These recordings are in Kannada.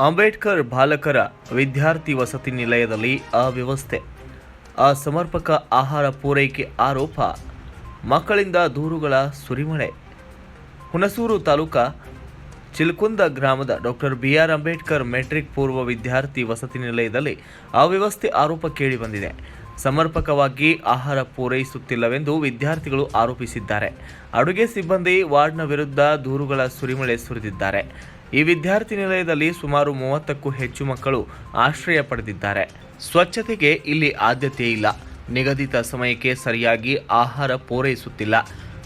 ಅಂಬೇಡ್ಕರ್ ಬಾಲಕರ ವಿದ್ಯಾರ್ಥಿ ವಸತಿ ನಿಲಯದಲ್ಲಿ ಅವ್ಯವಸ್ಥೆ. ಅಸಮರ್ಪಕ ಆಹಾರ ಪೂರೈಕೆ ಆರೋಪ. ಮಕ್ಕಳಿಂದ ದೂರುಗಳ ಸುರಿಮಳೆ. ಹುಣಸೂರು ತಾಲೂಕಾ ಚಿಲ್ಕುಂದ ಗ್ರಾಮದ doctor B R Ambedkar matric ಪೂರ್ವ ವಿದ್ಯಾರ್ಥಿ ವಸತಿ ನಿಲಯದಲ್ಲಿ ಅವ್ಯವಸ್ಥೆ ಆರೋಪ ಕೇಳಿಬಂದಿದೆ ಸಮರ್ಪಕವಾಗಿ ಆಹಾರ ಪೂರೈಸುತ್ತಿಲ್ಲವೆಂದು ವಿದ್ಯಾರ್ಥಿಗಳು ಆರೋಪಿಸಿದ್ದಾರೆ. ಅಡುಗೆ ಸಿಬ್ಬಂದಿ ವಾರ್ಡ್ನ ವಿರುದ್ಧ ದೂರುಗಳ ಸುರಿಮಳೆ ಸುರಿದಿದ್ದಾರೆ. ಈ ವಿದ್ಯಾರ್ಥಿ ನಿಲಯದಲ್ಲಿ ಸುಮಾರು ಮೂವತ್ತಕ್ಕೂ ಹೆಚ್ಚು ಮಕ್ಕಳು ಆಶ್ರಯ ಪಡೆದಿದ್ದಾರೆ. ಸ್ವಚ್ಛತೆಗೆ ಇಲ್ಲಿ ಆದ್ಯತೆ ಇಲ್ಲ. ನಿಗದಿತ ಸಮಯಕ್ಕೆ ಸರಿಯಾಗಿ ಆಹಾರ ಪೂರೈಸುತ್ತಿಲ್ಲ.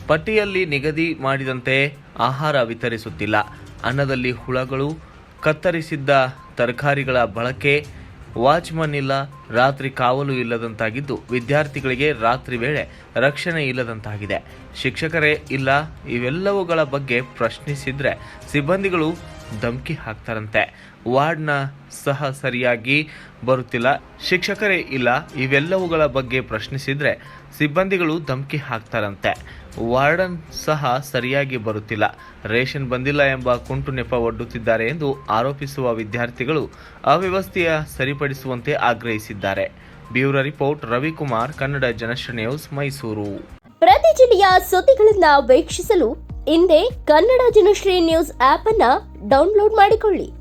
ಪಟ್ಟಿಯಲ್ಲಿ ನಿಗದಿ ಮಾಡಿದಂತೆ ಆಹಾರ ವಿತರಿಸುತ್ತಿಲ್ಲ. ಅನ್ನದಲ್ಲಿ ಹುಳಗಳು, ಕತ್ತರಿಸಿದ್ದ ತರಕಾರಿಗಳ ಬಳಕೆ ವಾಚ್ಮನ್ ಇಲ್ಲ, ರಾತ್ರಿ ಕಾವಲು ಇಲ್ಲದಂತಾಗಿದ್ದು ವಿದ್ಯಾರ್ಥಿಗಳಿಗೆ ರಾತ್ರಿ ವೇಳೆ ರಕ್ಷಣೆ ಇಲ್ಲದಂತಾಗಿದೆ. ಶಿಕ್ಷಕರೇ ಇಲ್ಲ, ಇವೆಲ್ಲವುಗಳ ಬಗ್ಗೆ ಪ್ರಶ್ನಿಸಿದರೆ ಸಿಬ್ಬಂದಿಗಳು ಧಮಕಿ ಹಾಕ್ತಾರಂತೆ. ವಾರ್ಡ್ನ ಸಹ ಸರಿಯಾಗಿ ಬರುತ್ತಿಲ್ಲ. ಶಿಕ್ಷಕರೇ ಇಲ್ಲ, ಇವೆಲ್ಲವುಗಳ ಬಗ್ಗೆ ಪ್ರಶ್ನಿಸಿದರೆ ಸಿಬ್ಬಂದಿಗಳು ಧಮಕಿ ಹಾಕ್ತಾರಂತೆ. ವಾರ್ಡನ್ ಸಹ ಸರಿಯಾಗಿ ಬರುತ್ತಿಲ್ಲ. ರೇಷನ್ ಬಂದಿಲ್ಲ ಎಂಬ ಕುಂಟು ನೆಪ ಒಡ್ಡುತ್ತಿದ್ದಾರೆ ಎಂದು ಆರೋಪಿಸುವ ವಿದ್ಯಾರ್ಥಿಗಳು ಅವ್ಯವಸ್ಥೆಯ ಸರಿಪಡಿಸುವಂತೆ ಆಗ್ರಹಿಸಿದ್ದಾರೆ. Bureau report, Ravikumar, Kannada Janashri news, Mysuru. ಪ್ರತಿ ಜಿಲ್ಲೆಯ ಸುದ್ದಿಗಳನ್ನ ವೀಕ್ಷಿಸಲು ಹಿಂದೆ ಕನ್ನಡ ಜನಶ್ರೀ ನ್ಯೂಸ್ ಆಪ್ ಅನ್ನ ಡೌನ್ಲೋಡ್ ಮಾಡಿಕೊಳ್ಳಿ.